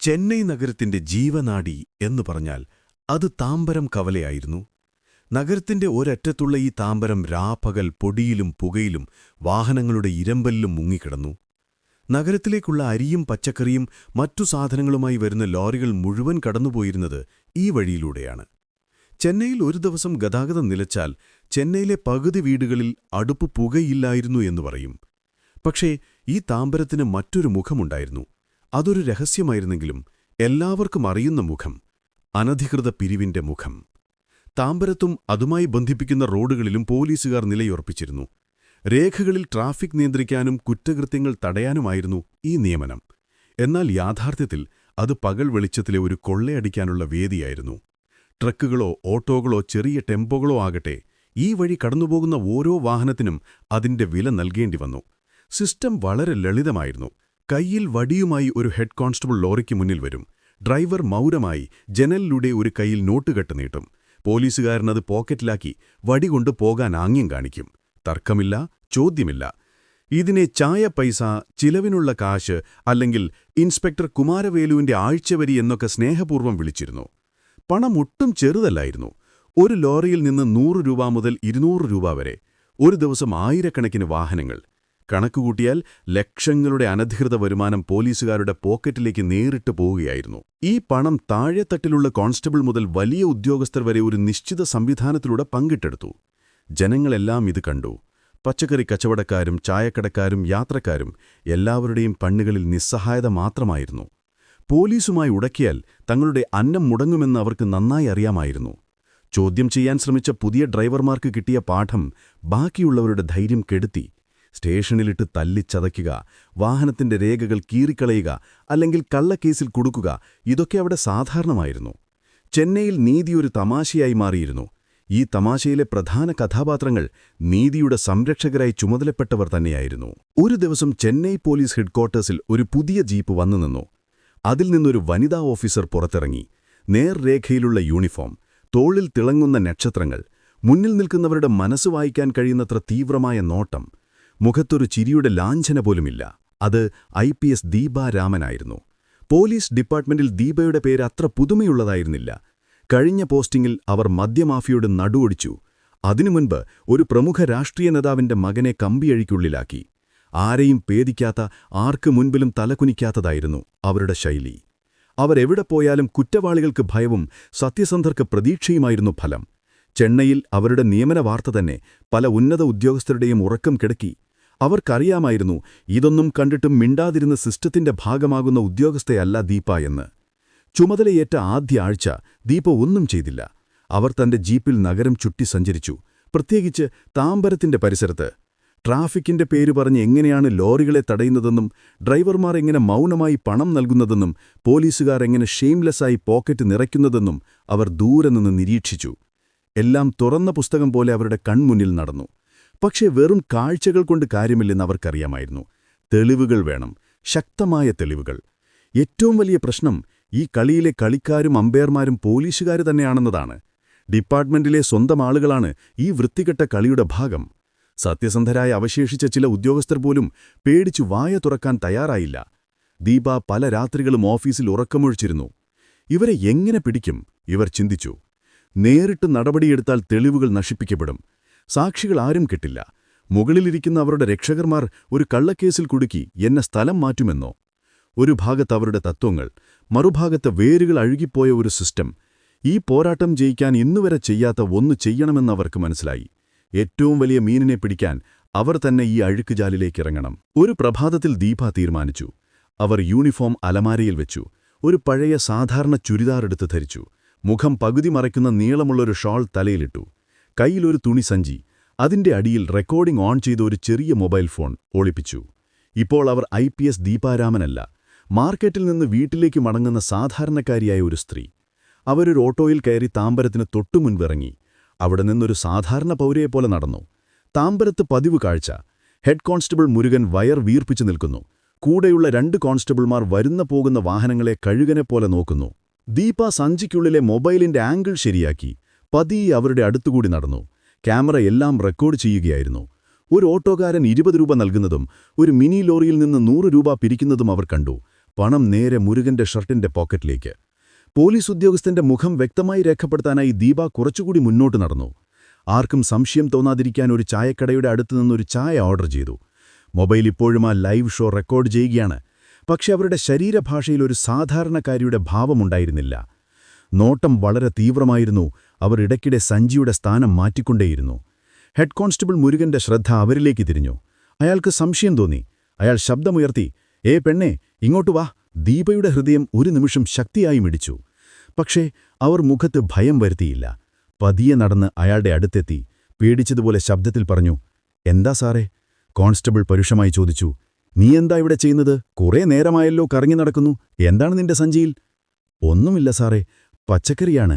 ചെന്നൈ നഗരത്തിന്റെ ജീവനാടി എന്നു പറഞ്ഞാൽ അത് താമ്പരം കവലയായിരുന്നു. നഗരത്തിന്റെ ഒരറ്റത്തുള്ള ഈ താമ്പരം രാപ്പകൽ പൊടിയിലും പുകയിലും വാഹനങ്ങളുടെ ഇരമ്പലിലും മുങ്ങിക്കിടന്നു. നഗരത്തിലേക്കുള്ള അരിയും പച്ചക്കറിയും മറ്റു സാധനങ്ങളുമായി വരുന്ന ലോറികൾ മുഴുവൻ കടന്നുപോയിരുന്നത് ഈ വഴിയിലൂടെയാണ്. ചെന്നൈയിൽ ഒരു ദിവസം ഗതാഗതം നിലച്ചാൽ ചെന്നൈയിലെ പകുതി വീടുകളിൽ അടുപ്പ് പുകയില്ലായിരുന്നു എന്ന് പറയും. പക്ഷേ ഈ താമ്പരത്തിന് മറ്റൊരു മുഖമുണ്ടായിരുന്നു. അതൊരു രഹസ്യമായിരുന്നെങ്കിലും എല്ലാവർക്കും അറിയുന്ന മുഖം അനധികൃത പിരിവിന്റെ മുഖം. താമ്പരത്തും അതുമായി ബന്ധിപ്പിക്കുന്ന റോഡുകളിലും പോലീസുകാർ നിലയുറപ്പിച്ചിരുന്നു. രേഖകളിൽ ട്രാഫിക് നിയന്ത്രിക്കാനും കുറ്റകൃത്യങ്ങൾ തടയാനുമായിരുന്നു ഈ നിയമനം. എന്നാൽ യാഥാർത്ഥ്യത്തിൽ അത് പകൽ വെളിച്ചത്തിലെ ഒരു കൊള്ളയടിക്കാനുള്ള വേദിയായിരുന്നു. ട്രക്കുകളോ ഓട്ടോകളോ ചെറിയ ടെമ്പോകളോ ആകട്ടെ ഈ വഴി കടന്നുപോകുന്ന ഓരോ വാഹനത്തിനും അതിന്റെ വില നൽകേണ്ടി വന്നു സിസ്റ്റം വളരെ ലളിതമായിരുന്നു. കയ്യിൽ വടിയുമായി ഒരു ഹെഡ് കോൺസ്റ്റബിൾ ലോറിക്ക് മുന്നിൽ വരും. ഡ്രൈവർ മൗരമായി ജനലിലൂടെ ഒരു കയ്യിൽ നോട്ടുകെട്ട് നീട്ടും. പോലീസുകാരനത് പോക്കറ്റിലാക്കി വടികൊണ്ട് പോകാൻ ആംഗ്യം കാണിക്കും. തർക്കമില്ല ചോദ്യമില്ല. ഇതിനെ ചായ പൈസ ചിലവിനുള്ള കാശ് അല്ലെങ്കിൽ ഇൻസ്പെക്ടർ കുമാരവേലുവിന്റെ ആഴ്ചവരി എന്നൊക്കെ സ്നേഹപൂർവം വിളിച്ചിരുന്നു. പണം ഒട്ടും ചെറുതല്ലായിരുന്നു. ഒരു ലോറിയിൽ നിന്ന് നൂറ് രൂപ മുതൽ ഇരുന്നൂറ് രൂപ വരെ. ഒരു ദിവസം ആയിരക്കണക്കിന് വാഹനങ്ങൾ. കണക്കുകൂട്ടിയാൽ ലക്ഷങ്ങളുടെ അനധികൃത വരുമാനം പോലീസുകാരുടെ പോക്കറ്റിലേക്ക് നേരിട്ട് പോവുകയായിരുന്നു. ഈ പണം താഴെത്തട്ടിലുള്ള കോൺസ്റ്റബിൾ മുതൽ വലിയ ഉദ്യോഗസ്ഥർ വരെ ഒരു നിശ്ചിത സംവിധാനത്തിലൂടെ പങ്കിട്ടെടുത്തു. ജനങ്ങളെല്ലാം ഇത് കണ്ടു. പച്ചക്കറി കച്ചവടക്കാരും ചായക്കടക്കാരും യാത്രക്കാരും എല്ലാവരുടെയും കണ്ണുകളിൽ നിസ്സഹായത മാത്രമായിരുന്നു. പോലീസുമായി ഉടക്കിയാൽ തങ്ങളുടെ അന്നം മുടങ്ങുമെന്ന് അവർക്ക് നന്നായി അറിയാമായിരുന്നു. ചോദ്യം ചെയ്യാൻ ശ്രമിച്ച പുതിയ ഡ്രൈവർമാർക്ക് കിട്ടിയ പാഠം ബാക്കിയുള്ളവരുടെ ധൈര്യം കെടുത്തി. സ്റ്റേഷനിലിട്ട് തല്ലിച്ചതയ്ക്കുക വാഹനത്തിന്റെ രേഖകൾ കീറിക്കളയുക അല്ലെങ്കിൽ കള്ളക്കേസിൽ കുടുക്കുക ഇതൊക്കെ അവിടെ സാധാരണമായിരുന്നു. ചെന്നൈയിൽ നീതി ഒരു തമാശയായി മാറിയിരുന്നു. ഈ തമാശയിലെ പ്രധാന കഥാപാത്രങ്ങൾ നീതിയുടെ സംരക്ഷകരായി ചുമതലപ്പെട്ടവർ തന്നെയായിരുന്നു. ഒരു ദിവസം ചെന്നൈ പോലീസ് ഹെഡ്ക്വാർട്ടേഴ്സിൽ ഒരു പുതിയ ജീപ്പ് വന്നു നിന്നു. അതിൽ നിന്നൊരു വനിതാ ഓഫീസർ പുറത്തിറങ്ങി. നേർരേഖയിലുള്ള യൂണിഫോം തോളിൽ തിളങ്ങുന്ന നക്ഷത്രങ്ങൾ മുന്നിൽ നിൽക്കുന്നവരുടെ മനസ്സ് വായിക്കാൻ കഴിയുന്നത്ര തീവ്രമായ നോട്ടം മുഖത്തൊരു ചിരിയുടെ ലാഞ്ചന പോലുമില്ല. അത് ഐ പി എസ് ദീപ രാമനായിരുന്നു. പോലീസ് ഡിപ്പാർട്ട്മെന്റിൽ ദീപയുടെ പേര് അത്ര പുതുമയുള്ളതായിരുന്നില്ല. കഴിഞ്ഞ പോസ്റ്റിംഗിൽ അവർ മദ്യമാഫിയോട് നടുവൊടിച്ചു. അതിനു മുൻപ് ഒരു പ്രമുഖ രാഷ്ട്രീയ നേതാവിന്റെ മകനെ കമ്പിയഴിക്കുള്ളിലാക്കി. ആരെയും പേദിക്കാത്ത ആർക്ക് മുൻപിലും തലകുനിക്കാത്തതായിരുന്നു അവരുടെ ശൈലി. അവരെവിടെ പോയാലും കുറ്റവാളികൾക്ക് ഭയവും സത്യസന്ധർക്ക് പ്രതീക്ഷയുമായിരുന്നു ഫലം. ചെന്നൈയിൽ അവരുടെ നിയമന വാർത്ത തന്നെ പല ഉന്നത ഉദ്യോഗസ്ഥരുടെയും ഉറക്കം കിടക്കി. അവർക്കറിയാമായിരുന്നു ഇതൊന്നും കണ്ടിട്ടും മിണ്ടാതിരുന്ന സിസ്റ്റത്തിന്റെ ഭാഗമാകുന്ന ഉദ്യോഗസ്ഥയല്ല ദീപ എന്ന്. ചുമതലയേറ്റ ആദ്യ ആഴ്ച ദീപ ഒന്നും ചെയ്തില്ല. അവർ തന്റെ ജീപ്പിൽ നഗരം ചുറ്റി സഞ്ചരിച്ചു. പ്രത്യേകിച്ച് താമ്പരത്തിന്റെ പരിസരത്ത്. ട്രാഫിക്കിന്റെ പേര് പറഞ്ഞ് എങ്ങനെയാണ് ലോറികളെ തടയുന്നതെന്നും ഡ്രൈവർമാർ എങ്ങനെ മൗനമായി പണം നൽകുന്നതെന്നും പോലീസുകാർ എങ്ങനെ ഷെയിംലെസ്സായി പോക്കറ്റ് നിറയ്ക്കുന്നതെന്നും അവർ ദൂരെ നിന്ന് നിരീക്ഷിച്ചു. എല്ലാം തുറന്ന പുസ്തകം പോലെ അവരുടെ കൺമുന്നിൽ നടന്നു. പക്ഷേ വെറും കാഴ്ചകൾ കൊണ്ട് കാര്യമില്ലെന്ന് അവർക്കറിയാമായിരുന്നു. തെളിവുകൾ വേണം ശക്തമായ തെളിവുകൾ. ഏറ്റവും വലിയ പ്രശ്നം ഈ കളിയിലെ കളിക്കാരും അമ്പയർമാരും പോലീസുകാർ തന്നെയാണെന്നതാണ്. ഡിപ്പാർട്ട്മെന്റിലെ സ്വന്തം ആളുകളാണ് ഈ വൃത്തികെട്ട കളിയുടെ ഭാഗം. സത്യസന്ധരായ അവശേഷിച്ച ചില ഉദ്യോഗസ്ഥർ പോലും പേടിച്ചു വായ തുറക്കാൻ തയ്യാറായില്ല. ദീപ പല രാത്രികളും ഓഫീസിൽ ഉറക്കമൊഴിച്ചിരുന്നു. ഇവരെ എങ്ങനെ പിടിക്കും? ഇവർ ചിന്തിച്ചു. നേരിട്ട് നടപടിയെടുത്താൽ തെളിവുകൾ നശിപ്പിക്കപ്പെടും. സാക്ഷികൾ ആരും കിട്ടില്ല. മുകളിലിരിക്കുന്ന അവരുടെ രക്ഷകർമാർ ഒരു കള്ളക്കേസിൽ കുടുക്കി എന്നെ സ്ഥലം മാറ്റുമെന്നോ? ഒരു ഭാഗത്ത് അവരുടെ തത്വങ്ങൾ മറുഭാഗത്ത് വേരുകൾ അഴുകിപ്പോയ ഒരു സിസ്റ്റം. ഈ പോരാട്ടം ജയിക്കാൻ ഇന്നുവരെ ചെയ്യാത്ത ഒന്ന് ചെയ്യണമെന്നവർക്ക് മനസ്സിലായി. ഏറ്റവും വലിയ മീനിനെ പിടിക്കാൻ അവർ തന്നെ ഈ അഴുക്കുജാലിലേക്കിറങ്ങണം ഒരു പ്രഭാതത്തിൽ ദീപ തീരുമാനിച്ചു. അവർ യൂണിഫോം അലമാരയിൽ വെച്ചു. ഒരു പഴയ സാധാരണ ചുരിദാറെടുത്ത് ധരിച്ചു. മുഖം പകുതി മറയ്ക്കുന്ന നീളമുള്ളൊരു ഷോൾ തലയിലിട്ടു. കയ്യിലൊരു തുണിസഞ്ചി അതിന്റെ അടിയിൽ റെക്കോർഡിംഗ് ഓൺ ചെയ്ത ഒരു ചെറിയ മൊബൈൽ ഫോൺ ഒളിപ്പിച്ചു. ഇപ്പോൾ അവർ ഐ പി എസ് ദീപാരാമനല്ല മാർക്കറ്റിൽ നിന്ന് വീട്ടിലേക്ക് മടങ്ങുന്ന സാധാരണക്കാരിയായ ഒരു സ്ത്രീ. അവരൊരു ഓട്ടോയിൽ കയറി താമ്പരത്തിന് തൊട്ടുമുൻപിറങ്ങി അവിടെ നിന്നൊരു സാധാരണ പൗരയെപ്പോലെ നടന്നു. താമ്പരത്ത് പതിവ് കാഴ്ച. ഹെഡ് കോൺസ്റ്റബിൾ മുരുകൻ വയർ വീർപ്പിച്ചു നിൽക്കുന്നു. കൂടെയുള്ള രണ്ട് കോൺസ്റ്റബിൾമാർ വരുന്ന പോകുന്ന വാഹനങ്ങളെ കഴുകനെപ്പോലെ നോക്കുന്നു. ദീപ സഞ്ചിക്കുള്ളിലെ മൊബൈലിന്റെ ആംഗിൾ ശരിയാക്കി. പതിയെ അവരുടെ അടുത്തുകൂടി നടന്നു. ക്യാമറ എല്ലാം റെക്കോർഡ് ചെയ്യുകയായിരുന്നു. ഒരു ഓട്ടോകാരൻ ഇരുപത് രൂപ നൽകുന്നതും ഒരു മിനി ലോറിയിൽ നിന്ന് നൂറ് രൂപ പിരിക്കുന്നതും അവർ കണ്ടു. പണം നേരെ മുരുകന്റെ ഷർട്ടിന്റെ പോക്കറ്റിലേക്ക്. പോലീസ് ഉദ്യോഗസ്ഥന്റെ മുഖം വ്യക്തമായി രേഖപ്പെടുത്താനായി ദീപ കുറച്ചുകൂടി മുന്നോട്ട് നടന്നു. ആർക്കും സംശയം തോന്നാതിരിക്കാൻ ഒരു ചായക്കടയുടെ അടുത്ത് നിന്നൊരു ചായ ഓർഡർ ചെയ്തു. മൊബൈൽ ഇപ്പോഴും ആ ലൈവ് ഷോ റെക്കോർഡ് ചെയ്യുകയാണ്. പക്ഷെ അവരുടെ ശരീരഭാഷയിൽ ഒരു സാധാരണക്കാരിയുടെ ഭാവമുണ്ടായിരുന്നില്ല. നോട്ടം വളരെ തീവ്രമായിരുന്നു. അവർ ഇടയ്ക്കിടെ സഞ്ജിയുടെ സ്ഥാനം മാറ്റിക്കൊണ്ടേയിരുന്നു. ഹെഡ് കോൺസ്റ്റബിൾ മുരുകന്റെ ശ്രദ്ധ അവരിലേക്ക് തിരിഞ്ഞു. അയാൾക്ക് സംശയം തോന്നി. അയാൾ ശബ്ദമുയർത്തി ഏ പെണ്ണെ ഇങ്ങോട്ട് വാ. ദീപയുടെ ഹൃദയം ഒരു നിമിഷം ശക്തിയായി മിടിച്ചു. പക്ഷേ അവർ മുഖത്ത് ഭയം വരുത്തിയില്ല. പതിയെ നടന്ന് അയാളുടെ അടുത്തെത്തി. പേടിച്ചതുപോലെ ശബ്ദത്തിൽ പറഞ്ഞു എന്താ സാറേ? കോൺസ്റ്റബിൾ പരുഷമായി ചോദിച്ചു നീ എന്താ ഇവിടെ ചെയ്യുന്നത്? കുറേ നേരമായല്ലോ കറങ്ങി നടക്കുന്നു. എന്താണ് നിന്റെ സഞ്ചിയിൽ? ഒന്നുമില്ല സാറേ. പച്ചക്കറിയാണ്.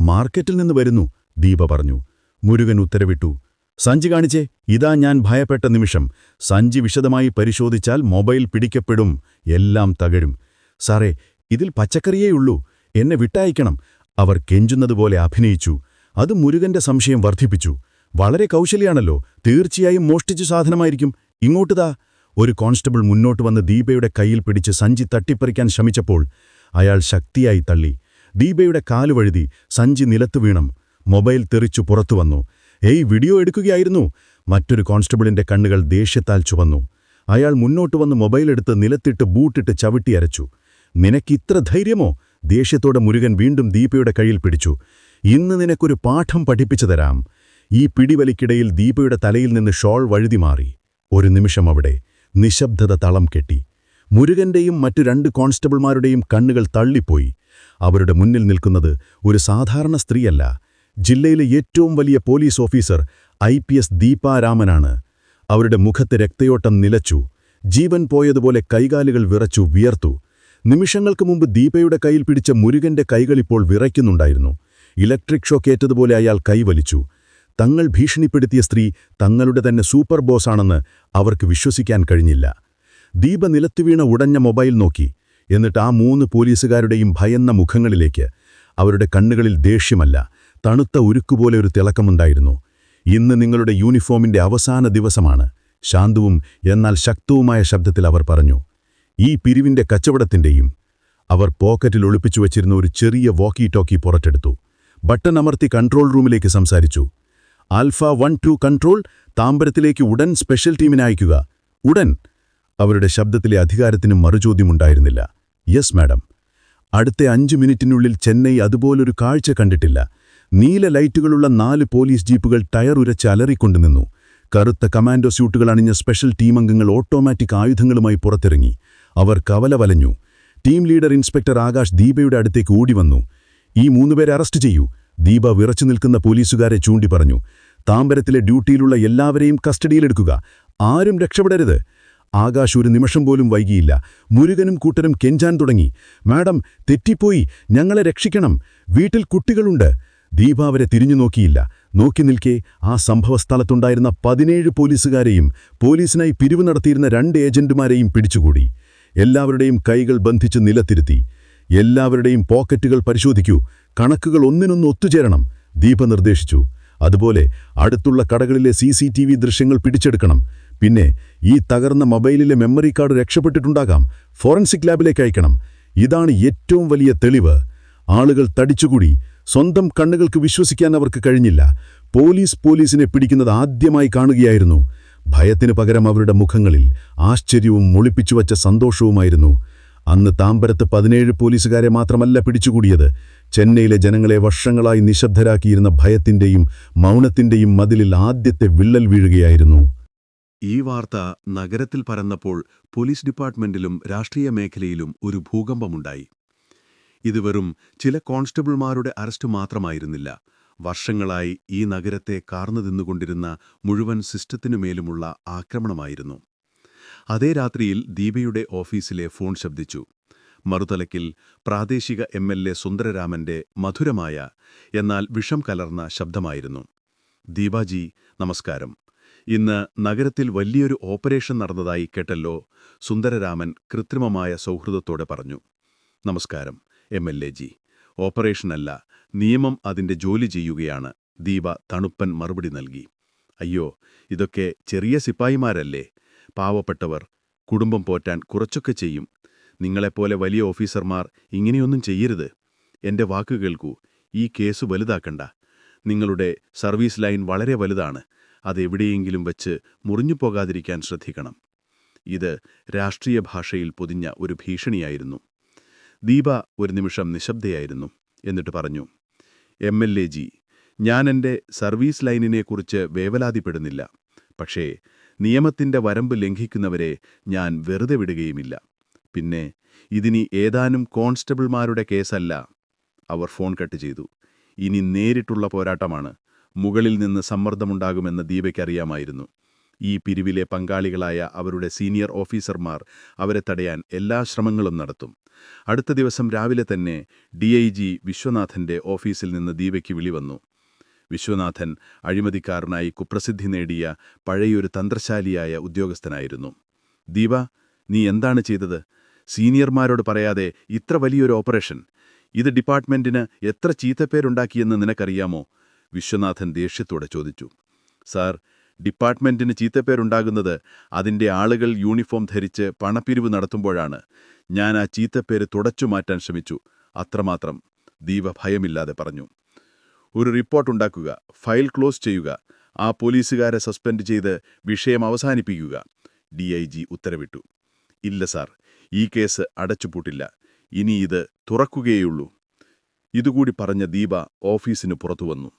മാർക്കറ്റിൽ നിന്ന് വരുന്നു ദീപ പറഞ്ഞു. മുരുകൻ ഉത്തരവിട്ടു. സഞ്ചി കാണിച്ചേ ഇതാ ഞാൻ ഭയപ്പെട്ട നിമിഷം. സഞ്ചി വിശദമായി പരിശോധിച്ചാൽ മൊബൈൽ പിടിക്കപ്പെടും എല്ലാം തകഴും സാറേ ഇതിൽ പച്ചക്കറിയേയുള്ളൂ എന്നെ വിട്ടയക്കണം. അവർ കെഞ്ചുന്നതുപോലെ അഭിനയിച്ചു. അത് മുരുകന്റെ സംശയം വർദ്ധിപ്പിച്ചു. വളരെ കൗശലിയാണല്ലോ തീർച്ചയായും മോഷ്ടിച്ച സാധനമായിരിക്കും. ഇങ്ങോട്ടുതാ ഒരു കോൺസ്റ്റബിൾ മുന്നോട്ട് വന്ന് ദീപയുടെ കയ്യിൽ പിടിച്ച് സഞ്ചി തട്ടിപ്പറിക്കാൻ ശ്രമിച്ചപ്പോൾ അയാൾ ശക്തിയായി തള്ളി. ദീപയുടെ കാലുവഴുതി സഞ്ചി നിലത്തു വീണം. മൊബൈൽ തെറിച്ചു പുറത്തു വന്നു. ഏയ് വീഡിയോ എടുക്കുകയായിരുന്നു. മറ്റൊരു കോൺസ്റ്റബിളിന്റെ കണ്ണുകൾ ദേഷ്യത്താൽ ചുവന്നു. അയാൾ മുന്നോട്ട് വന്ന് മൊബൈലെടുത്ത് നിലത്തിട്ട് ബൂട്ടിട്ട് ചവിട്ടി അരച്ചു. നിനക്കിത്ര ധൈര്യമോ? ദേഷ്യത്തോടെ മുരുകൻ വീണ്ടും ദീപയുടെ കയ്യിൽ പിടിച്ചു. ഇന്ന് നിനക്കൊരു പാഠം പഠിപ്പിച്ചു തരാം. ഈ പിടിവലിക്കിടയിൽ ദീപയുടെ തലയിൽ നിന്ന് ഷോൾ വഴുതി മാറി. ഒരു നിമിഷം അവിടെ നിശബ്ദത തളം കെട്ടി. മുരുകന്റെയും മറ്റു രണ്ട് കോൺസ്റ്റബിൾമാരുടെയും കണ്ണുകൾ തള്ളിപ്പോയി. അവരുടെ മുന്നിൽ നിൽക്കുന്നത് ഒരു സാധാരണ സ്ത്രീയല്ല. ജില്ലയിലെ ഏറ്റവും വലിയ police officer I P S ദീപാരാമനാണ് അവരുടെ മുഖത്ത് രക്തയോട്ടം നിലച്ചു. ജീവൻ പോയതുപോലെ കൈകാലുകൾ വിറച്ചു വിയർത്തു. നിമിഷങ്ങൾക്ക് മുമ്പ് ദീപയുടെ കയ്യിൽ പിടിച്ച മുരുകന്റെ കൈകളിപ്പോൾ വിറയ്ക്കുന്നുണ്ടായിരുന്നു. ഇലക്ട്രിക് ഷോക്ക് ഏറ്റതുപോലെ അയാൾ കൈവലിച്ചു. തങ്ങൾ ഭീഷണിപ്പെടുത്തിയ സ്ത്രീ തങ്ങളുടെ തന്നെ സൂപ്പർ ബോസാണെന്ന് അവർക്ക് വിശ്വസിക്കാൻ കഴിഞ്ഞില്ല. ദീപ നിലത്തുവീണ ഉടഞ്ഞ മൊബൈൽ നോക്കി. എന്നിട്ട് ആ മൂന്ന് പോലീസുകാരുടെയും ഭയന്ന മുഖങ്ങളിലേക്ക്. അവരുടെ കണ്ണുകളിൽ ദേഷ്യമല്ല തണുത്ത ഉരുക്കുപോലെ ഒരു തിളക്കമുണ്ടായിരുന്നു. ഇന്ന് നിങ്ങളുടെ യൂണിഫോമിന്റെ അവസാന ദിവസമാണ് ശാന്തവും എന്നാൽ ശക്തവുമായ ശബ്ദത്തിൽ അവർ പറഞ്ഞു. ഈ പിരിവിന്റെ കച്ചവടത്തിന്റെയും അവർ പോക്കറ്റിൽ ഒളിപ്പിച്ചു വച്ചിരുന്ന ഒരു ചെറിയ വോക്കി ടോക്കി പുറത്തെടുത്തു. ബട്ടൺ അമർത്തി കൺട്രോൾ റൂമിലേക്ക് സംസാരിച്ചു. ആൽഫ വൺ ടു കൺട്രോൾ താമ്പരത്തിലേക്ക് ഉടൻ സ്പെഷ്യൽ ടീമിനെ അയക്കുക. ഉടൻ! അവരുടെ ശബ്ദത്തിലെ അധികാരത്തിന് മറുചോദ്യമുണ്ടായിരുന്നില്ല. Yes madam. അടുത്ത അഞ്ചു മിനിറ്റിനുള്ളിൽ ചെന്നൈ അതുപോലൊരു കാഴ്ച കണ്ടിട്ടില്ല. നീല ലൈറ്റുകളുള്ള നാല് പോലീസ് ജീപ്പുകൾ ടയർ ഉരച്ച് അലറിക്കൊണ്ടു നിന്നു. കറുത്ത കമാൻഡോ സ്യൂട്ടുകൾ അണിഞ്ഞ സ്പെഷ്യൽ ടീം അംഗങ്ങൾ ഓട്ടോമാറ്റിക് ആയുധങ്ങളുമായി പുറത്തിറങ്ങി. അവർ കവല വലഞ്ഞു. ടീം ലീഡർ ഇൻസ്പെക്ടർ ആകാശ് ദീപയുടെ അടുത്തേക്ക് ഓടി വന്നു. ഈ മൂന്നുപേരെ അറസ്റ്റ് ചെയ്യൂ ദീപ വിറച്ചു നിൽക്കുന്ന പോലീസുകാരെ ചൂണ്ടി പറഞ്ഞു താമ്പരത്തിലെ ഡ്യൂട്ടിയിലുള്ള എല്ലാവരെയും കസ്റ്റഡിയിലെടുക്കുക. ആരും രക്ഷപ്പെടരുത്. ആകാശ് ഒരു നിമിഷം പോലും വൈകിയില്ല. മുരുകനും കൂട്ടരും കെഞ്ചാൻ തുടങ്ങി. മാഡം തെറ്റിപ്പോയി. ഞങ്ങളെ രക്ഷിക്കണം. വീട്ടിൽ കുട്ടികളുണ്ട്. ദീപ അവരെ തിരിഞ്ഞു നോക്കിയില്ല. നോക്കി നിൽക്കെ. ആ സംഭവസ്ഥലത്തുണ്ടായിരുന്ന പതിനേഴ് പോലീസുകാരെയും പോലീസിനായി പിരിവ് നടത്തിയിരുന്ന രണ്ട് ഏജന്റുമാരെയും പിടിച്ചുകൂടി. എല്ലാവരുടെയും കൈകൾ ബന്ധിച്ച് നിലത്തിരുത്തി. എല്ലാവരുടെയും പോക്കറ്റുകൾ പരിശോധിക്കൂ. കണക്കുകൾ ഒന്നിനൊന്ന് ഒത്തുചേരണം ദീപ നിർദ്ദേശിച്ചു. അതുപോലെ അടുത്തുള്ള കടകളിലെ സി ദൃശ്യങ്ങൾ പിടിച്ചെടുക്കണം. പിന്നെ ഈ തകർന്ന മൊബൈലിലെ മെമ്മറി കാർഡ് രക്ഷപ്പെട്ടിട്ടുണ്ടാകാം. ഫോറൻസിക് ലാബിലേക്ക് അയക്കണം. ഇതാണ് ഏറ്റവും വലിയ തെളിവ്. ആളുകൾ തടിച്ചുകൂടി. സ്വന്തം കണ്ണുകൾക്ക് വിശ്വസിക്കാൻ അവർക്ക് കഴിഞ്ഞില്ല. പോലീസ് പോലീസിനെ പിടിക്കുന്നത് ആദ്യമായി കാണുകയായിരുന്നു. ഭയത്തിനു പകരം അവരുടെ മുഖങ്ങളിൽ ആശ്ചര്യവും മുളിപ്പിച്ചുവച്ച സന്തോഷവുമായിരുന്നു. അന്ന് താമ്പരത്ത് പതിനേഴ് പോലീസുകാരെ മാത്രമല്ല പിടിച്ചുകൂടിയത്. ചെന്നൈയിലെ ജനങ്ങളെ വർഷങ്ങളായി നിശബ്ദരാക്കിയിരുന്ന ഭയത്തിന്റെയും മൗനത്തിന്റെയും മതിലിൽ ആദ്യത്തെ വിള്ളൽ വീഴുകയായിരുന്നു. ഈ വാർത്ത നഗരത്തിൽ പരന്നപ്പോൾ പോലീസ് ഡിപ്പാർട്ട്മെന്റിലും രാഷ്ട്രീയ മേഖലയിലും ഒരു ഭൂകമ്പമുണ്ടായി. ഇത് വെറും ചില കോൺസ്റ്റബിൾമാരുടെ അറസ്റ്റ് മാത്രമായിരുന്നില്ല. വർഷങ്ങളായി ഈ നഗരത്തെ കാർന്നു തിന്നുകൊണ്ടിരുന്ന മുഴുവൻ സിസ്റ്റത്തിനുമേലുമുള്ള ആക്രമണമായിരുന്നു. അതേ രാത്രിയിൽ ദീപയുടെ ഓഫീസിലെ ഫോൺ ശബ്ദിച്ചു. മറുതലക്കിൽ പ്രാദേശിക എം എൽ എ സുന്ദരരാമന്റെ മധുരമായ എന്നാൽ വിഷം കലർന്ന ശബ്ദമായിരുന്നു. ദീപാജി നമസ്കാരം. ഇന്ന് നഗരത്തിൽ വലിയൊരു ഓപ്പറേഷൻ നടന്നതായി കേട്ടല്ലോ സുന്ദരരാമൻ കൃത്രിമമായ സൗഹൃദത്തോടെ പറഞ്ഞു. നമസ്കാരം എം എൽ എ ജി. ഓപ്പറേഷനല്ല നിയമം അതിന്റെ ജോലി ചെയ്യുകയാണ്. ദീപ തണുപ്പൻ മറുപടി നൽകി. അയ്യോ ഇതൊക്കെ ചെറിയ സിപ്പായിമാരല്ലേ? പാവപ്പെട്ടവർ കുടുംബം പോറ്റാൻ കുറച്ചൊക്കെ ചെയ്യും. നിങ്ങളെപ്പോലെ വലിയ ഓഫീസർമാർ ഇങ്ങനെയൊന്നും ചെയ്യരുത്. എന്റെ വാക്കു ഈ കേസ് വലുതാക്കണ്ട. നിങ്ങളുടെ സർവീസ് ലൈൻ വളരെ വലുതാണ്. അതെവിടെയെങ്കിലും വച്ച് മുറിഞ്ഞു പോകാതിരിക്കാൻ ശ്രദ്ധിക്കണം. ഇത് രാഷ്ട്രീയ ഭാഷയിൽ പൊതിഞ്ഞ ഒരു ഭീഷണിയായിരുന്നു. ദീപ ഒരു നിമിഷം നിശബ്ദയായിരുന്നു. എന്നിട്ട് പറഞ്ഞു എം എൽ എ ജി ഞാൻ എന്റെ സർവീസ് ലൈനിനെക്കുറിച്ച് വേവലാതിപ്പെടുന്നില്ല. പക്ഷേ നിയമത്തിന്റെ വരമ്പ് ലംഘിക്കുന്നവരെ ഞാൻ വെറുതെ വിടുകയുമില്ല. പിന്നെ ഇതിനി ഏതാനും കോൺസ്റ്റബിൾമാരുടെ കേസല്ല. അവർ ഫോൺ കട്ട് ചെയ്തു. ഇനി നേരിട്ടുള്ള പോരാട്ടമാണ്. മുകളിൽ നിന്ന് സമ്മർദ്ദമുണ്ടാകുമെന്ന് ദീപയ്ക്കറിയാമായിരുന്നു. ഈ പിരിവിലെ പങ്കാളികളായ അവരുടെ സീനിയർ ഓഫീസർമാർ അവരെ തടയാൻ എല്ലാ ശ്രമങ്ങളും നടത്തും. അടുത്ത ദിവസം രാവിലെ തന്നെ ഡി ഐ ജി വിശ്വനാഥന്റെ ഓഫീസിൽ നിന്ന് ദീപയ്ക്ക് വിളിവന്നു വിശ്വനാഥൻ അഴിമതിക്കാരനായി കുപ്രസിദ്ധി നേടിയ പഴയൊരു തന്ത്രശാലിയായ ഉദ്യോഗസ്ഥനായിരുന്നു. ദീപ നീ എന്താണ് ചെയ്തത്? സീനിയർമാരോട് പറയാതെ ഇത്ര വലിയൊരു ഓപ്പറേഷൻ. ഇത് ഡിപ്പാർട്ട്മെന്റിന് എത്ര ചീത്തപ്പേരുണ്ടാക്കിയെന്ന് നിനക്കറിയാമോ? വിശ്വനാഥൻ ദേഷ്യത്തോടെ ചോദിച്ചു സാർ ഡിപ്പാർട്ട്മെന്റിന് ചീത്തപ്പേരുണ്ടാകുന്നത് അതിന്റെ ആളുകൾ യൂണിഫോം ധരിച്ച് പണപ്പിരിവ് നടത്തുമ്പോഴാണ്. ഞാൻ ആ ചീത്തപ്പേര് തുടച്ചു മാറ്റാൻ ശ്രമിച്ചു. അത്രമാത്രം. ദീപ ഭയമില്ലാതെ പറഞ്ഞു. ഒരു റിപ്പോർട്ട് ഉണ്ടാക്കുക ഫയൽ ക്ലോസ് ചെയ്യുക ആ പോലീസുകാരെ സസ്പെൻഡ് ചെയ്ത് വിഷയം അവസാനിപ്പിക്കുക ഡി ഐ ജി ഉത്തരവിട്ടു. ഇല്ല സാർ ഈ കേസ് അടച്ചുപൂട്ടില്ല. ഇനി ഇത് തുറക്കുകയുള്ളൂ ഇതുകൂടി പറഞ്ഞ ദീപ ഓഫീസിന് പുറത്തുവന്നു.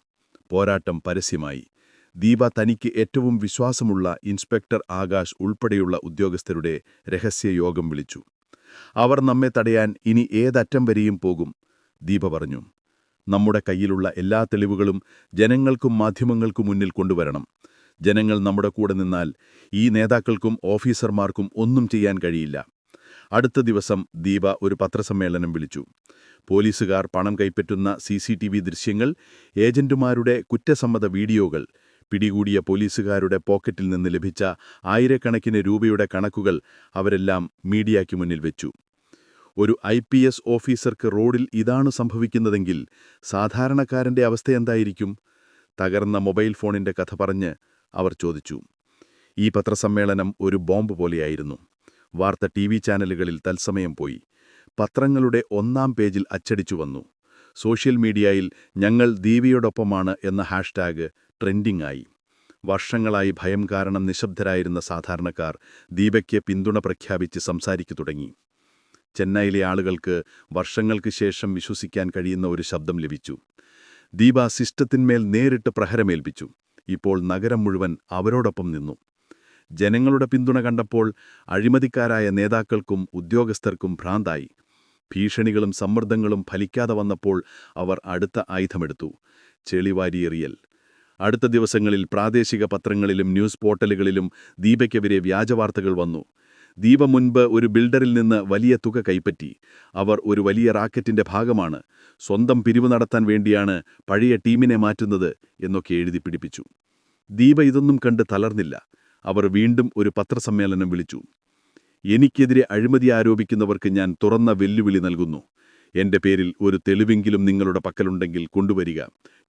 പോരാട്ടം പരസ്യമായി. ദീപ തനിക്ക് ഏറ്റവും വിശ്വാസമുള്ള ഇൻസ്പെക്ടർ ആകാശ് ഉൾപ്പെടെയുള്ള ഉദ്യോഗസ്ഥരുടെ രഹസ്യയോഗം വിളിച്ചു. അവർ നമ്മെ തടയാൻ ഇനി ഏതറ്റം വരെയും പോകും ദീപ പറഞ്ഞു. നമ്മുടെ കയ്യിലുള്ള എല്ലാ തെളിവുകളും ജനങ്ങൾക്കും മാധ്യമങ്ങൾക്കും മുന്നിൽ കൊണ്ടുവരണം. ജനങ്ങൾ നമ്മുടെ കൂടെ നിന്നാൽ ഈ നേതാക്കൾക്കും ഓഫീസർമാർക്കും ഒന്നും ചെയ്യാൻ കഴിയില്ല. അടുത്ത ദിവസം ദീപ ഒരു പത്രസമ്മേളനം വിളിച്ചു. പോലീസുകാർ പണം കൈപ്പറ്റുന്ന സി ദൃശ്യങ്ങൾ ഏജന്റുമാരുടെ കുറ്റസമ്മത വീഡിയോകൾ പിടികൂടിയ പോലീസുകാരുടെ പോക്കറ്റിൽ നിന്ന് ലഭിച്ച ആയിരക്കണക്കിന് രൂപയുടെ കണക്കുകൾ അവരെല്ലാം മീഡിയയ്ക്ക് മുന്നിൽ വെച്ചു. ഒരു ഐ പി എസ് ഓഫീസർക്ക് റോഡിൽ ഇതാണ് സംഭവിക്കുന്നതെങ്കിൽ സാധാരണക്കാരന്റെ അവസ്ഥയെന്തായിരിക്കും തകർന്ന മൊബൈൽ ഫോണിന്റെ കഥ പറഞ്ഞ് അവർ ചോദിച്ചു. ഈ പത്രസമ്മേളനം ഒരു ബോംബ് പോലെയായിരുന്നു. വാർത്ത ടി ചാനലുകളിൽ തത്സമയം പോയി. പത്രങ്ങളുടെ ഒന്നാം പേജിൽ അച്ചടിച്ചു വന്നു. സോഷ്യൽ മീഡിയയിൽ ഞങ്ങൾ ദീപിയോടൊപ്പമാണ് എന്ന ഹാഷ്ടാഗ് ട്രെൻഡിംഗ് ആയി വർഷങ്ങളായി ഭയം കാരണം നിശബ്ദരായിരുന്ന സാധാരണക്കാർ ദീപയ്ക്ക് പിന്തുണ പ്രഖ്യാപിച്ച് സംസാരിക്കു തുടങ്ങി. ചെന്നൈയിലെ ആളുകൾക്ക് വർഷങ്ങൾക്ക് ശേഷം വിശ്വസിക്കാൻ കഴിയുന്ന ഒരു ശബ്ദം ലഭിച്ചു. ദീപ സിസ്റ്റത്തിന്മേൽ നേരിട്ട് പ്രഹരമേൽപ്പിച്ചു. ഇപ്പോൾ നഗരം മുഴുവൻ അവരോടൊപ്പം നിന്നു. ജനങ്ങളുടെ പിന്തുണ കണ്ടപ്പോൾ അഴിമതിക്കാരായ നേതാക്കൾക്കും ഉദ്യോഗസ്ഥർക്കും ഭ്രാന്തായി. ഭീഷണികളും സമ്മർദ്ദങ്ങളും ഫലിക്കാതെ വന്നപ്പോൾ അവർ അടുത്ത ആയുധമെടുത്തു. ചെളിവാരിയെറിയൽ. അടുത്ത ദിവസങ്ങളിൽ പ്രാദേശിക പത്രങ്ങളിലും ന്യൂസ് പോർട്ടലുകളിലും ദീപയ്ക്കെതിരെ വ്യാജവാർത്തകൾ വന്നു. ദീപ മുൻപ് ഒരു ബിൽഡറിൽ നിന്ന് വലിയ തുക കൈപ്പറ്റി. അവർ ഒരു വലിയ റാക്കറ്റിന്റെ ഭാഗമാണ്. സ്വന്തം പിരിവ് നടത്താൻ വേണ്ടിയാണ് പഴയ ടീമിനെ മാറ്റുന്നത് എന്നൊക്കെ എഴുതി പിടിപ്പിച്ചു. ദീപ ഇതൊന്നും കണ്ട് തളർന്നില്ല. അവർ വീണ്ടും ഒരു പത്രസമ്മേളനം വിളിച്ചു. എനിക്കെതിരെ അഴിമതി ആരോപിക്കുന്നവർക്ക് ഞാൻ തുറന്ന വെല്ലുവിളി നൽകുന്നു. എന്റെ പേരിൽ ഒരു തെളിവെങ്കിലും നിങ്ങളുടെ പക്കലുണ്ടെങ്കിൽ കൊണ്ടുവരിക.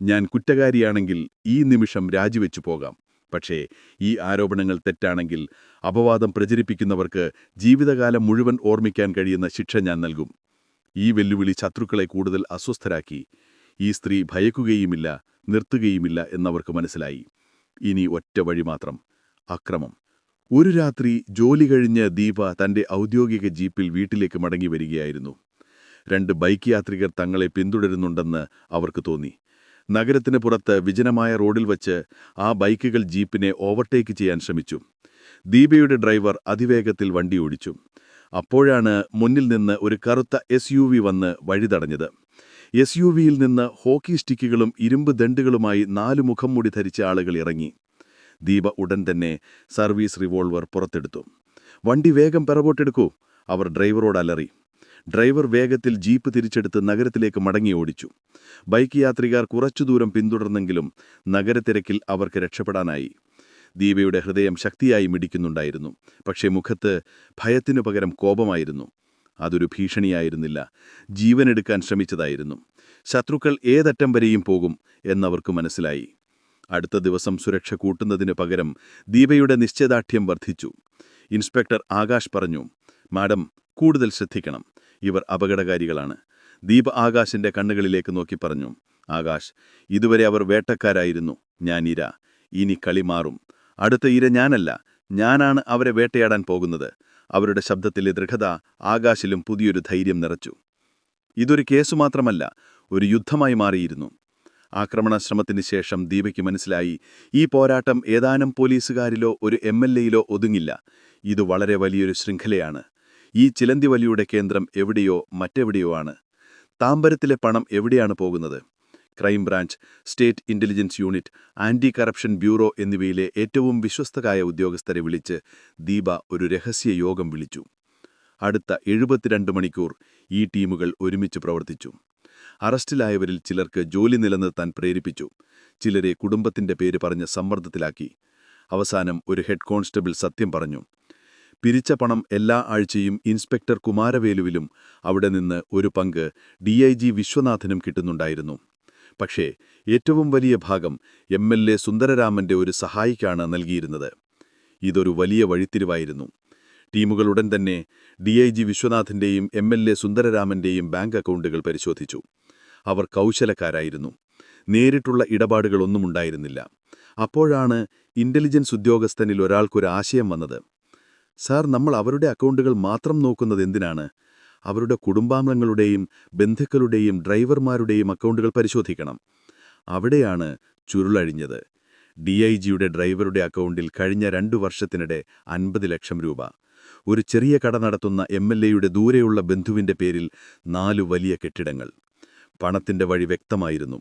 ഞാൻ കുറ്റകാരിയാണെങ്കിൽ ഈ നിമിഷം രാജിവെച്ചു പോകാം. പക്ഷേ ഈ ആരോപണങ്ങൾ തെറ്റാണെങ്കിൽ അപവാദം പ്രചരിപ്പിക്കുന്നവർക്ക് ജീവിതകാലം മുഴുവൻ ഓർമ്മിക്കാൻ കഴിയുന്ന ശിക്ഷ ഞാൻ നൽകും. ഈ വെല്ലുവിളി ശത്രുക്കളെ കൂടുതൽ അസ്വസ്ഥരാക്കി. ഈ സ്ത്രീ ഭയക്കുകയുമില്ല നിർത്തുകയുമില്ല എന്നവർക്ക് മനസ്സിലായി. ഇനി ഒറ്റ വഴി മാത്രം. അക്രമം. ഒരു രാത്രി ജോലി കഴിഞ്ഞ ദീപ തന്റെ ഔദ്യോഗിക ജീപ്പിൽ വീട്ടിലേക്ക് മടങ്ങി വരികയായിരുന്നു. രണ്ട് ബൈക്ക് യാത്രികർ തങ്ങളെ പിന്തുടരുന്നുണ്ടെന്ന് അവർക്ക് തോന്നി. നഗരത്തിന് പുറത്ത് വിജനമായ റോഡിൽ വച്ച് ആ ബൈക്കുകൾ ജീപ്പിനെ ഓവർടേക്ക് ചെയ്യാൻ ശ്രമിച്ചു. ദീപയുടെ ഡ്രൈവർ അതിവേഗത്തിൽ വണ്ടി ഓടിച്ചു. അപ്പോഴാണ് മുന്നിൽ നിന്ന് ഒരു കറുത്ത എസ് യു വി വന്ന് വഴിതടഞ്ഞത്. എസ് യു വിയിൽ നിന്ന് ഹോക്കി സ്റ്റിക്കുകളും ഇരുമ്പ് ദണ്ടുകളുമായി നാലു മുഖം മുടി ധരിച്ച ആളുകൾ ഇറങ്ങി. ദീപ ഉടൻ തന്നെ സർവീസ് റിവോൾവർ പുറത്തെടുത്തു. വണ്ടി വേഗം പിറകോട്ടെടുക്കൂ അവർ ഡ്രൈവറോട് അലറി. ഡ്രൈവർ വേഗത്തിൽ ജീപ്പ് തിരിച്ചെടുത്ത് നഗരത്തിലേക്ക് മടങ്ങി ഓടിച്ചു. ബൈക്ക് യാത്രികാർ കുറച്ചു ദൂരം പിന്തുടർന്നെങ്കിലും നഗരത്തിരക്കിൽ അവർക്ക് രക്ഷപ്പെടാനായി. ദീപയുടെ ഹൃദയം ശക്തിയായി മിടിക്കുന്നുണ്ടായിരുന്നു പക്ഷേ മുഖത്ത് ഭയത്തിനു പകരം കോപമായിരുന്നു. അതൊരു ഭീഷണിയായിരുന്നില്ല ജീവനെടുക്കാൻ ശ്രമിച്ചതായിരുന്നു. ശത്രുക്കൾ ഏതറ്റം വരെയും പോകും എന്നവർക്ക് മനസ്സിലായി. അടുത്ത ദിവസം സുരക്ഷ കൂട്ടുന്നതിന് പകരം ദീപയുടെ നിശ്ചയദാർഢ്യം വർദ്ധിച്ചു. ഇൻസ്പെക്ടർ ആകാശ് പറഞ്ഞു മാഡം കൂടുതൽ ശ്രദ്ധിക്കണം. ഇവർ അപകടകാരികളാണ്. ദീപ ആകാശിന്റെ കണ്ണുകളിലേക്ക് നോക്കി പറഞ്ഞു ആകാശ് ഇതുവരെ അവർ വേട്ടക്കാരായിരുന്നു. ഞാൻ ഇര. ഇനി കളി മാറും. അടുത്ത ഇര ഞാനല്ല. ഞാനാണ് അവരെ വേട്ടയാടാൻ പോകുന്നത്. അവരുടെ ശബ്ദത്തിലെ ദൃഢത ആകാശിലും പുതിയൊരു ധൈര്യം നിറച്ചു. ഇതൊരു കേസു മാത്രമല്ല ഒരു യുദ്ധമായി മാറിയിരുന്നു. ആക്രമണ ശ്രമത്തിന് ശേഷം ദീപയ്ക്ക് മനസ്സിലായി ഈ പോരാട്ടം ഏതാനും പോലീസുകാരിലോ ഒരു എം എൽ എയിലോ ഒതുങ്ങില്ല. ഇത് വളരെ വലിയൊരു ശൃംഖലയാണ്. ഈ ചിലന്തി വലിയുടെ കേന്ദ്രം എവിടെയോ മറ്റെവിടെയോ ആണ്. താമ്പരത്തിലെ പണം എവിടെയാണ് പോകുന്നത്? Crime branch state intelligence unit anti corruption bureau എന്നിവയിലെ ഏറ്റവും വിശ്വസ്തരായ ഉദ്യോഗസ്ഥരെ വിളിച്ച് ദീപ ഒരു രഹസ്യ യോഗം വിളിച്ചു. അടുത്ത എഴുപത്തിരണ്ട് മണിക്കൂർ ഈ ടീമുകൾ ഒരുമിച്ച് പ്രവർത്തിച്ചു. അറസ്റ്റിലായവരിൽ ചിലർക്ക് ജോലി നിലനിർത്താൻ പ്രേരിപ്പിച്ചു. ചിലരെ കുടുംബത്തിന്റെ പേര് പറഞ്ഞ് സമ്മർദ്ദത്തിലാക്കി. അവസാനം ഒരു ഹെഡ് കോൺസ്റ്റബിൾ സത്യം പറഞ്ഞു. പിരിച്ച പണം എല്ലാ ആഴ്ചയും ഇൻസ്പെക്ടർ കുമാരവേലുവിലും അവിടെ നിന്ന് ഒരു പങ്ക് ഡി ഐ ജി വിശ്വനാഥനും കിട്ടുന്നുണ്ടായിരുന്നു. പക്ഷേ ഏറ്റവും വലിയ ഭാഗം എം എൽ എ സുന്ദരരാമന്റെ ഒരു സഹായിക്കാണ് നൽകിയിരുന്നത്. ഇതൊരു വലിയ വഴിത്തിരിവായിരുന്നു. ടീമുകൾ ഉടൻ തന്നെ ഡി ഐ ജി വിശ്വനാഥിന്റെയും എം എൽ എ സുന്ദരരാമന്റെയും ബാങ്ക് അക്കൗണ്ടുകൾ പരിശോധിച്ചു. അവർ കൗശലക്കാരായിരുന്നു. നേരിട്ടുള്ള ഇടപാടുകളൊന്നും ഉണ്ടായിരുന്നില്ല. അപ്പോഴാണ് ഇന്റലിജൻസ് ഉദ്യോഗസ്ഥനിൽ ഒരാൾക്കൊരു ആശയം വന്നത്. സാർ നമ്മൾ അവരുടെ അക്കൗണ്ടുകൾ മാത്രം നോക്കുന്നത് എന്തിനാണ്? അവരുടെ കുടുംബാംഗങ്ങളുടെയും ബന്ധുക്കളുടെയും ഡ്രൈവർമാരുടെയും അക്കൗണ്ടുകൾ പരിശോധിക്കണം. അവിടെയാണ് ചുരുളഴിഞ്ഞത്. ഡി ഐ ജിയുടെ ഡ്രൈവറുടെ അക്കൗണ്ടിൽ കഴിഞ്ഞ രണ്ടു വർഷത്തിനിടെ അൻപത് ലക്ഷം രൂപ. ഒരു ചെറിയ കട നടത്തുന്ന എം എൽ എയുടെ ദൂരെയുള്ള ബന്ധുവിന്റെ പേരിൽ നാലു വലിയ കെട്ടിടങ്ങൾ. പണത്തിന്റെ വഴി വ്യക്തമായിരുന്നു.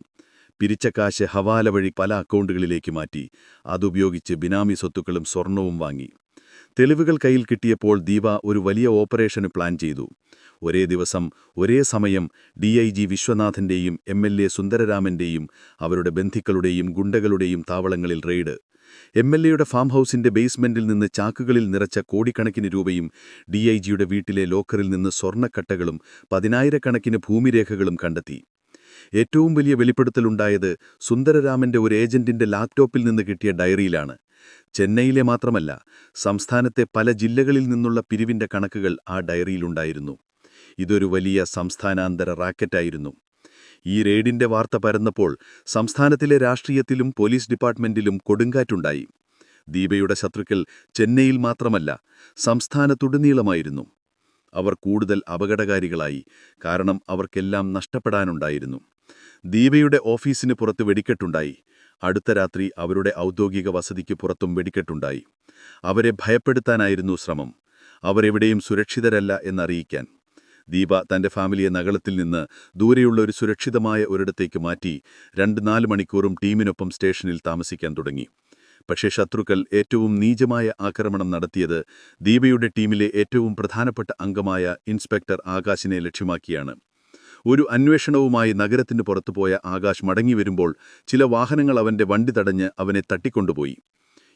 പിരിച്ച കാശ് ഹവാല വഴി പല അക്കൗണ്ടുകളിലേക്ക് മാറ്റി അതുപയോഗിച്ച് ബിനാമി സ്വത്തുക്കളും സ്വർണവും വാങ്ങി. തെളിവുകൾ കയ്യിൽ കിട്ടിയപ്പോൾ ദീപ ഒരു വലിയ ഓപ്പറേഷന് പ്ലാൻ ചെയ്തു. ഒരേ ദിവസം ഒരേ സമയം ഡി ഐ ജി വിശ്വനാഥന്റെയും എം എൽ എ സുന്ദരരാമന്റെയും അവരുടെ ബന്ധുക്കളുടെയും ഗുണ്ടകളുടെയും താവളങ്ങളിൽ റെയ്ഡ്. എം എൽ എയുടെ ഫാം ഹൗസിന്റെ ബേസ്മെന്റിൽ നിന്ന് ചാക്കുകളിൽ നിറച്ച കോടിക്കണക്കിന് രൂപയും ഡി ഐ ജിയുടെ വീട്ടിലെ ലോക്കറിൽ നിന്ന് സ്വർണക്കട്ടകളും പതിനായിരക്കണക്കിന് ഭൂമിരേഖകളും കണ്ടെത്തി. ഏറ്റവും വലിയ വെളിപ്പെടുത്തലുണ്ടായത് സുന്ദരരാമന്റെ ഒരു ഏജന്റിന്റെ ലാപ്ടോപ്പിൽ നിന്ന് കിട്ടിയ ഡയറിയിലാണ്. ചെന്നൈയിലെ മാത്രമല്ല സംസ്ഥാനത്തെ പല ജില്ലകളിൽ നിന്നുള്ള പിരിവിന്റെ കണക്കുകൾ ആ ഡയറിയിലുണ്ടായിരുന്നു. ഇതൊരു വലിയ സംസ്ഥാനാന്തര റാക്കറ്റായിരുന്നു. ഈ റെയ്ഡിന്റെ വാർത്ത പരന്നപ്പോൾ സംസ്ഥാനത്തിലെ രാഷ്ട്രീയത്തിലും പോലീസ് ഡിപ്പാർട്ട്മെന്റിലും കൊടുങ്കാറ്റുണ്ടായി. ദീപയുടെ ശത്രുക്കൾ ചെന്നൈയിൽ മാത്രമല്ല സംസ്ഥാനത്തുടനീളമായിരുന്നു. അവർ കൂടുതൽ അപകടകാരികളായി കാരണം അവർക്കെല്ലാം നഷ്ടപ്പെടാനുണ്ടായിരുന്നു. ദീപയുടെ ഓഫീസിന് പുറത്ത് വെടിക്കെട്ടുണ്ടായി. അടുത്ത രാത്രി അവരുടെ ഔദ്യോഗിക വസതിക്ക് പുറത്തും വെടിക്കെട്ടുണ്ടായി. അവരെ ഭയപ്പെടുത്താനായിരുന്നു ശ്രമം. അവരെവിടെയും സുരക്ഷിതരല്ല എന്നറിയിക്കാൻ. ദീപ തന്റെ ഫാമിലിയെ നഗരത്തിൽ നിന്ന് ദൂരെയുള്ള ഒരു സുരക്ഷിതമായ ഒരിടത്തേക്ക് മാറ്റി രണ്ട് നാല് മണിക്കൂറും ടീമിനൊപ്പം സ്റ്റേഷനിൽ താമസിക്കാൻ തുടങ്ങി. പക്ഷേ ശത്രുക്കൾ ഏറ്റവും നീചമായ ആക്രമണം നടത്തിയത് ദീപയുടെ ടീമിലെ ഏറ്റവും പ്രധാനപ്പെട്ട അംഗമായ ഇൻസ്പെക്ടർ ആകാശിനെ ലക്ഷ്യമാക്കിയാണ്. ഒരു അന്വേഷണവുമായി നഗരത്തിന് പുറത്തുപോയ ആകാശ് മടങ്ങി വരുമ്പോൾ ചില വാഹനങ്ങൾ അവന്റെ വണ്ടി തടഞ്ഞ് അവനെ തട്ടിക്കൊണ്ടുപോയി.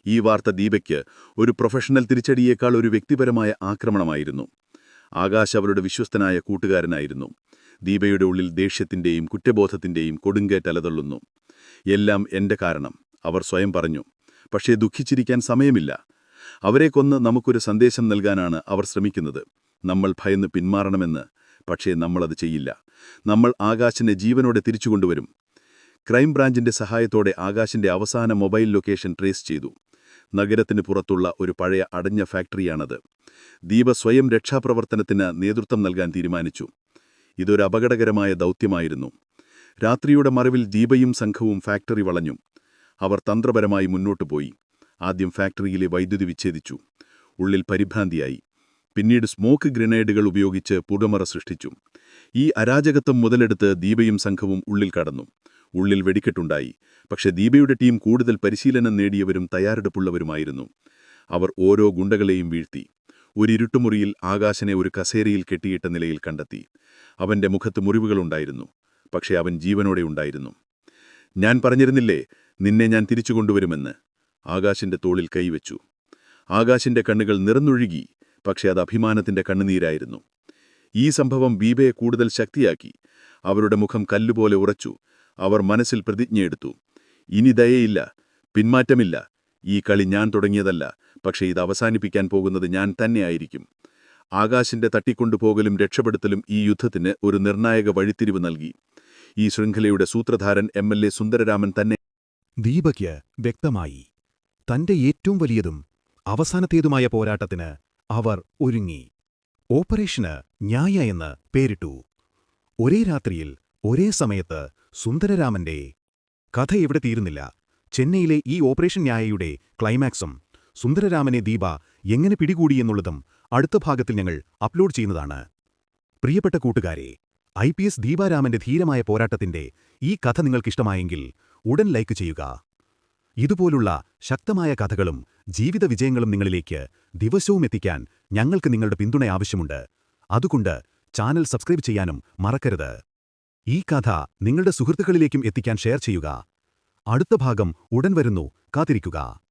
ഈ വാർത്ത ദീപയ്ക്ക് ഒരു പ്രൊഫഷണൽ തിരിച്ചടിയേക്കാൾ ഒരു വ്യക്തിപരമായ ആക്രമണമായിരുന്നു. ആകാശ് അവരുടെ വിശ്വസ്തനായ കൂട്ടുകാരനായിരുന്നു. ദീപയുടെ ഉള്ളിൽ ദേഷ്യത്തിന്റെയും കുറ്റബോധത്തിന്റെയും കൊടുങ്കേറ്റലതള്ളുന്നു എല്ലാം എന്റെ കാരണം അവർ സ്വയം പറഞ്ഞു. പക്ഷേ ദുഃഖിച്ചിരിക്കാൻ സമയമില്ല. അവരെ കൊന്ന് നമുക്കൊരു സന്ദേശം നൽകാനാണ് അവർ ശ്രമിക്കുന്നത്. നമ്മൾ ഭയന്ന് പിന്മാറണമെന്ന് പക്ഷേ നമ്മളത് ചെയ്യില്ല. നമ്മൾ ആകാശിനെ ജീവനോടെ തിരിച്ചുകൊണ്ടുവരും ക്രൈംബ്രാഞ്ചിന്റെ സഹായത്തോടെ ആകാശിന്റെ അവസാന മൊബൈൽ ലൊക്കേഷൻ ട്രേസ് ചെയ്തു. നഗരത്തിന് പുറത്തുള്ള ഒരു പഴയ അടഞ്ഞ ഫാക്ടറിയാണത്. ദീപ സ്വയം രക്ഷാപ്രവർത്തനത്തിന് നേതൃത്വം നൽകാൻ തീരുമാനിച്ചു. ഇതൊരു അപകടകരമായ ദൗത്യമായിരുന്നു. രാത്രിയുടെ മറവിൽ ദീപയും സംഘവും ഫാക്ടറി വളഞ്ഞു. അവർ തന്ത്രപരമായി മുന്നോട്ടു പോയി. ആദ്യം ഫാക്ടറിയിലെ വൈദ്യുതി വിച്ഛേദിച്ചു. ഉള്ളിൽ പരിഭ്രാന്തിയായി. പിന്നീട് സ്മോക്ക് ഗ്രനേഡുകൾ ഉപയോഗിച്ച് പുകമറ സൃഷ്ടിച്ചു. ഈ അരാജകത്വം മുതലെടുത്ത് ദീപയും സംഘവും ഉള്ളിൽ കടന്നു. ഉള്ളിൽ വെടിക്കെട്ടുണ്ടായി. പക്ഷെ ദീപയുടെ ടീം കൂടുതൽ പരിശീലനം നേടിയവരും തയ്യാറെടുപ്പുള്ളവരുമായിരുന്നു. അവർ ഓരോ ഗുണ്ടകളെയും വീഴ്ത്തി. ഒരിരുട്ടുമുറിയിൽ ആകാശനെ ഒരു കസേരയിൽ കെട്ടിയിട്ട നിലയിൽ കണ്ടെത്തി. അവന്റെ മുഖത്ത് മുറിവുകളുണ്ടായിരുന്നു. പക്ഷേ അവൻ ജീവനോടെ ഉണ്ടായിരുന്നു. ഞാൻ പറഞ്ഞിരുന്നില്ലേ നിന്നെ ഞാൻ തിരിച്ചു കൊണ്ടുവരുമെന്ന് ആകാശിന്റെ തോളിൽ കൈവച്ചു. ആകാശിന്റെ കണ്ണുകൾ നിറന്നൊഴുകി പക്ഷെ അത് അഭിമാനത്തിന്റെ കണ്ണുനീരായിരുന്നു. ഈ സംഭവം ബീബയെ കൂടുതൽ ശക്തിയാക്കി. അവരുടെ മുഖം കല്ലുപോലെ ഉറച്ചു. അവർ മനസ്സിൽ പ്രതിജ്ഞയെടുത്തു ഇനി ദയയില്ല പിന്മാറ്റമില്ല. ഈ കളി ഞാൻ തുടങ്ങിയതല്ല പക്ഷേ ഇത് അവസാനിപ്പിക്കാൻ പോകുന്നത് ഞാൻ തന്നെയായിരിക്കും. ആകാശിന്റെ തട്ടിക്കൊണ്ടുപോകലും രക്ഷപ്പെടുത്തലും ഈ യുദ്ധത്തിന് ഒരു നിർണായക വഴിത്തിരിവ് നൽകി. ഈ ശൃംഖലയുടെ സൂത്രധാരൻ എം എൽ എ സുന്ദരരാമൻ തന്നെ ദീപയ്ക്ക് വ്യക്തമായി തന്റെ ഏറ്റവും വലിയതും അവസാനത്തേതുമായ പോരാട്ടത്തിന് അവർ ഒരുങ്ങി. ഓപ്പറേഷന് ന്യായ എന്ന് പേരിട്ടു. ഒരേ രാത്രിയിൽ ഒരേ സമയത്ത് സുന്ദരരാമന്റെ കഥ ഇവിടെ തീരുന്നില്ല. ചെന്നൈയിലെ ഈ ഓപ്പറേഷൻ ന്യായയുടെ ക്ലൈമാക്സും സുന്ദരരാമനെ ദീപ എങ്ങനെ പിടികൂടിയെന്നുള്ളതും അടുത്ത ഭാഗത്തിൽ ഞങ്ങൾ അപ്ലോഡ് ചെയ്യുന്നതാണ്. പ്രിയപ്പെട്ട കൂട്ടുകാരെ ഐ പി എസ് ദീപാരാമന്റെ ധീരമായ പോരാട്ടത്തിന്റെ ഈ കഥ നിങ്ങൾക്കിഷ്ടമായെങ്കിൽ ഉടൻ ലൈക്ക് ചെയ്യുക. ഇതുപോലുള്ള ശക്തമായ കഥകളും ജീവിത വിജയങ്ങളും നിങ്ങളിലേക്ക് ദിവസവും എത്തിക്കാൻ ഞങ്ങൾക്ക് നിങ്ങളുടെ പിന്തുണ ആവശ്യമുണ്ട്. അതുകൊണ്ട് ചാനൽ സബ്സ്ക്രൈബ് ചെയ്യാനും മറക്കരുത്. ഈ കഥ നിങ്ങളുടെ സുഹൃത്തുക്കളിലേക്കും എത്തിക്കാൻ ഷെയർ ചെയ്യുക. അടുത്ത ഭാഗം ഉടൻ വരുന്നു. കാത്തിരിക്കുക.